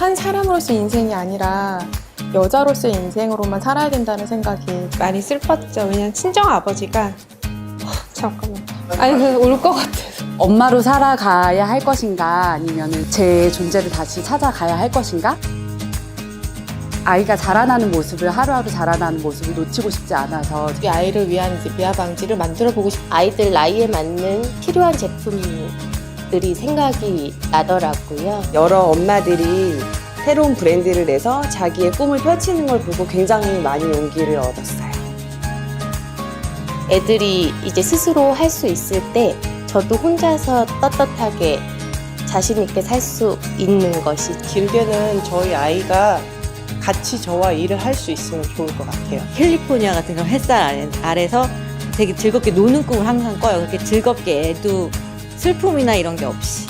한 사람으로서의 인생이 아니라 여자로서의 인생으로만 살아야 된다는 생각이 많이 슬펐죠. 왜냐면 친정 아버지가 잠깐만. 아니 울것 같아서. 엄마로 살아가야 할 것인가 아니면 제 존재를 다시 찾아가야 할 것인가? 아이가 자라나는 모습을 하루하루 자라나는 모습을 놓치고 싶지 않아서 우리 아이를 위한 이제 미아 방지를 만들어 보고 싶. 아이들 나이에 맞는 필요한 제품들이 생각이 나더라고요. 여러 엄마들이 새로운 브랜드를 내서 자기의 꿈을 펼치는 걸 보고 굉장히 많이 용기를 얻었어요. 애들이 이제 스스로 할 수 있을 때 저도 혼자서 떳떳하게 자신 있게 살 수 있는 것이 길게는 저희 아이가 같이 저와 일을 할 수 있으면 좋을 것 같아요. 캘리포니아 같은 그런 햇살 아래, 아래 서 되게 즐겁게 노는 꿈을 항상 꿔요. 그렇게 즐겁게 애도 슬픔이나 이런 게 없이.